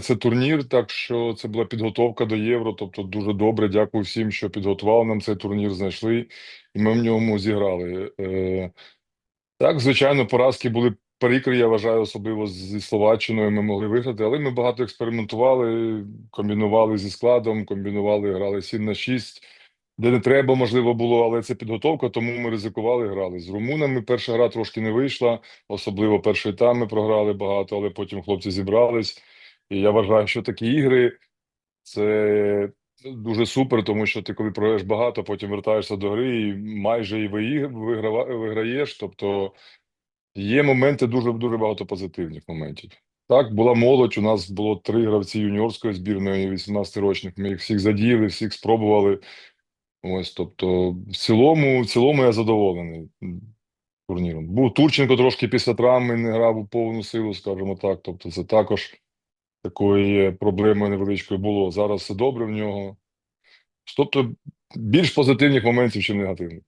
Це турнір, так що це була підготовка до євро. Тобто, дуже добре. Дякую всім, що підготували нам цей турнір, знайшли, і ми в ньому зіграли. Е, так, звичайно, поразки були прикрі, я вважаю, особливо зі Словаччиною. Ми могли виграти, але ми багато експериментували, комбінували зі складом, комбінували, грали 7 на 6, де не треба, можливо, було, але це підготовка, тому ми ризикували, грали. З румунами перша гра трошки не вийшла, особливо перший там ми програли багато, але потім хлопці зібрались. І я вважаю, що такі ігри це дуже супер, тому що ти, коли програєш багато, потім вертаєшся до гри і майже і виграєш. Тобто є моменти дуже дуже багато позитивних моментів. Так, була молодь. У нас було три гравці юніорської збірної 18-річних. Ми їх всіх задіяли, всіх спробували. Ось, тобто, в цілому, в цілому я задоволений турніром. Був Турченко трошки після травми не грав у повну силу, скажімо так. Тобто, це також такої проблеми невеличкої було. Зараз все добре в нього. Тобто більш позитивних моментів, ніж негативних.